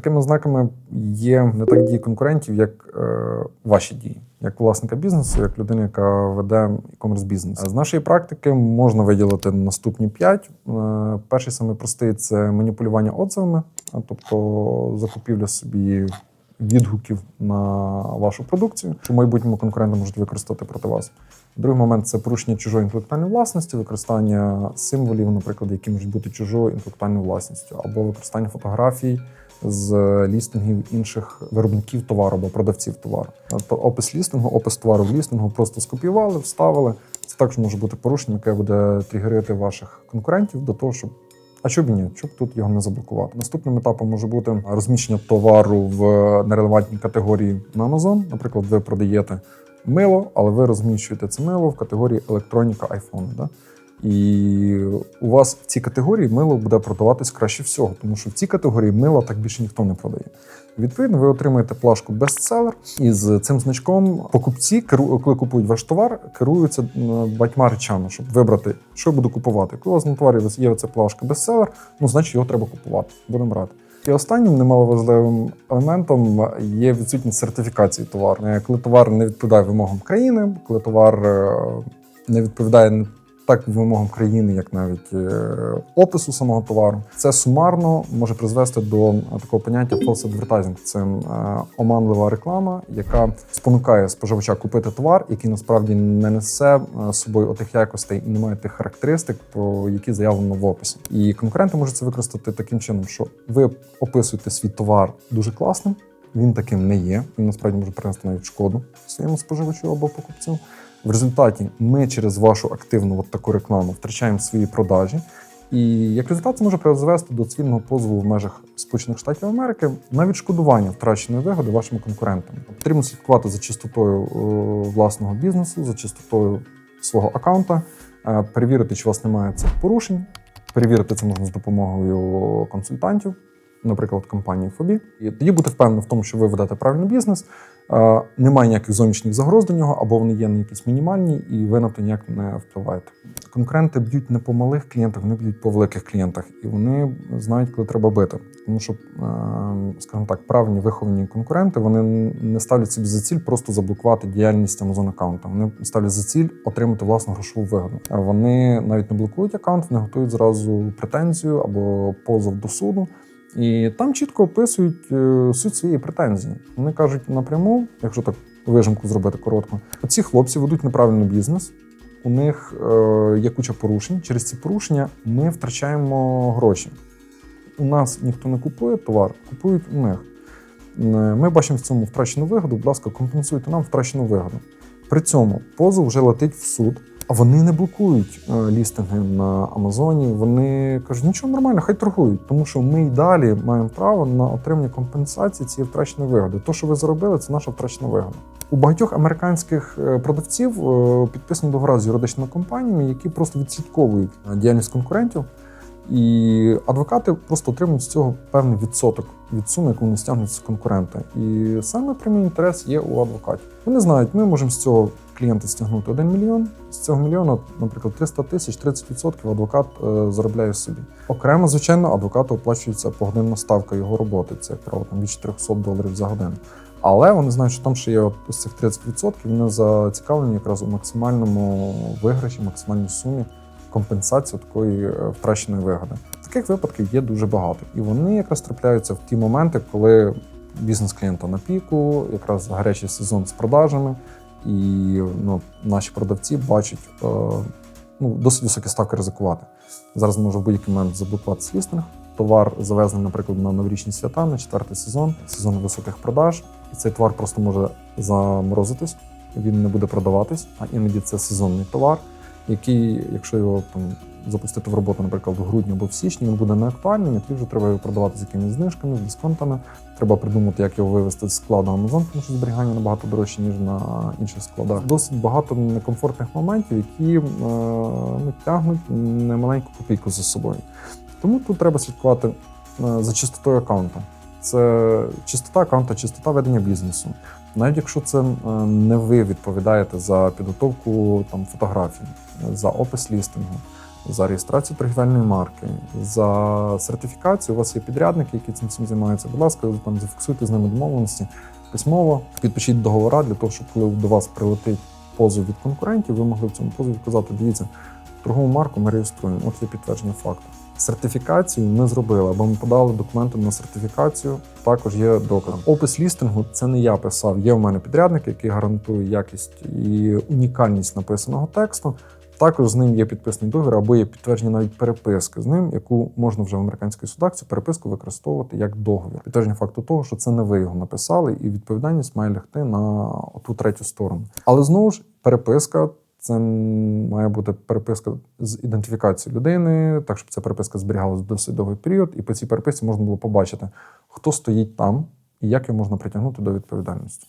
Такими ознаками є не так дії конкурентів, як е, ваші дії, як власника бізнесу, як людина, яка веде e-commerce бізнес. З нашої практики можна виділити наступні п'ять. Е, перший саме простий це маніпулювання отзивами, тобто закупівля собі відгуків на вашу продукцію, що майбутньому конкуренти можуть використати проти вас. Другий момент це порушення чужої інтелектуальної власності, використання символів, наприклад, які можуть бути чужою інтелектуальною власністю, або використання фотографій з лістингів інших виробників товару або продавців товару. Тобто опис лістингу, опис товару в лістингу просто скопіювали, вставили. Це також може бути порушення, яке буде тригерити ваших конкурентів до того, щоб. А що б ні, щоб тут його не заблокувати? Наступним етапом може бути розміщення товару в нерелевантній категорії на Amazon. Наприклад, ви продаєте мило, але ви розміщуєте це мило в категорії електроніка iPhone. Да? І у вас в цій категорії мило буде продаватись краще всього, тому що в цій категорії мила так більше ніхто не продає. Відповідно, ви отримаєте плашку бестселер, і з цим значком покупці, коли купують ваш товар, керуються м, багатьма речами, щоб вибрати, що я буду купувати. Коли у вас на товарі є ця плашка бестселер, ну значить його треба купувати. Будемо брати. І останнім немаловажливим елементом є відсутність сертифікації товару. Коли товар не відповідає вимогам країни, коли товар е, не відповідає так вимогам країни, як навіть е, опису самого товару, це сумарно може призвести до е, такого поняття false advertising. Це е, оманлива реклама, яка спонукає споживача купити товар, який насправді не несе з собою отих якостей і не має тих характеристик, про які заявлено в описі. І конкуренти можуть це використати таким чином, що ви описуєте свій товар дуже класним. Він таким не є. Він насправді може принести навіть шкоду своєму споживачу або покупцю. В результаті ми через вашу активну от таку рекламу втрачаємо свої продажі. І як результат це може призвести до цивільного позову в межах Сполучених Штатів Америки на відшкодування втраченої вигоди вашим конкурентам. Потрібно слідкувати за чистотою е, власного бізнесу, за чистотою свого аккаунта, е, перевірити, чи у вас немає цих порушень. Перевірити це можна з допомогою консультантів, наприклад, компанії Фобі. І тоді бути впевнений в тому, що ви ведете правильний бізнес, немає ніяких зовнішніх загроз до нього, або вони є на якісь мінімальні, і ви на то ніяк не впливаєте. Конкуренти б'ють не по малих клієнтах, вони б'ють по великих клієнтах, і вони знають, коли треба бити. Тому що, скажімо так, правильні виховані конкуренти вони не ставлять собі за ціль просто заблокувати діяльність Amazon аккаунта. Вони ставлять за ціль отримати власну грошову вигоду. Вони навіть не блокують аккаунт, вони готують зразу претензію або позов до суду. І там чітко описують е, суть своєї претензії. Вони кажуть напряму, якщо так вижимку зробити коротко, ці хлопці ведуть неправильний бізнес. У них е, є куча порушень. Через ці порушення ми втрачаємо гроші. У нас ніхто не купує товар, купують у них. Е, Ми бачимо в цьому втрачену вигоду. Будь ласка, компенсуйте нам втрачену вигоду. При цьому позов вже летить в суд, вони не блокують е, лістинги на Амазоні. Вони кажуть, нічого нормально, хай торгують, тому що ми й далі маємо право на отримання компенсації цієї втраченої вигоди. То, що ви заробили, це наша втрачена вигода. У багатьох американських е, продавців підписано підписані договори з юридичними компаніями, які просто відслідковують е, діяльність конкурентів. І адвокати просто отримують з цього певний відсоток від суми, яку вони стягнуть з конкурента. І саме прямий інтерес є у адвокатів. Вони знають, ми можемо з цього клієнта стягнути 1 мільйон. З цього мільйона, наприклад, 300 тисяч, 30% адвокат е, заробляє собі. Окремо, звичайно, адвокату оплачується погодинна ставка його роботи. Це як правило там від 400 доларів за годину. Але вони знають, що там ще є з цих 30%, вони зацікавлені якраз у максимальному виграші, максимальній сумі компенсації такої е, втраченої вигоди. Таких випадків є дуже багато, і вони якраз трапляються в ті моменти, коли бізнес клієнта на піку, якраз гарячий сезон з продажами, і ну, наші продавці бачать е, ну, досить високі ставки ризикувати. Зараз може в будь-який момент заблокувати лістинг. Товар завезений, наприклад, на новорічні свята, на четвертий сезон, сезон високих продаж, і цей товар просто може заморозитись, він не буде продаватись, а іноді це сезонний товар, який, якщо його там запустити в роботу, наприклад, в грудні або в січні, він буде неактуальним, і тоді вже треба його продавати з якимись знижками, з дисконтами. Треба придумати, як його вивести з складу Amazon, тому що зберігання набагато дорожче, ніж на інших складах. Досить багато некомфортних моментів, які е, ну, тягнуть немаленьку копійку за собою. Тому тут треба слідкувати е, за чистотою аккаунта. Це чистота аккаунта, чистота ведення бізнесу. Навіть якщо це е, не ви відповідаєте за підготовку там фотографій, за опис лістингу, за реєстрацію торгівельної марки, за сертифікацію. У вас є підрядники, які цим всім займаються. Будь ласка, там зафіксуйте з ними домовленості письмово, підпишіть договора для того, щоб коли до вас прилетить позов від конкурентів, ви могли в цьому позові вказати, дивіться, торгову марку ми реєструємо. От є підтвердження факту. Сертифікацію ми зробили, або ми подали документи на сертифікацію. Також є доказом. Опис лістингу це не я писав. Є в мене підрядник, який гарантує якість і унікальність написаного тексту. Також з ним є підписаний договір або є підтвердження навіть переписки з ним, яку можна вже в американських судах цю переписку використовувати як договір. Підтвердження факту того, що це не ви його написали, і відповідальність має лягти на ту третю сторону. Але знову ж переписка. Це має бути переписка з ідентифікацією людини, так щоб ця переписка зберігалася досить довгий період, і по цій переписці можна було побачити, хто стоїть там і як його можна притягнути до відповідальності.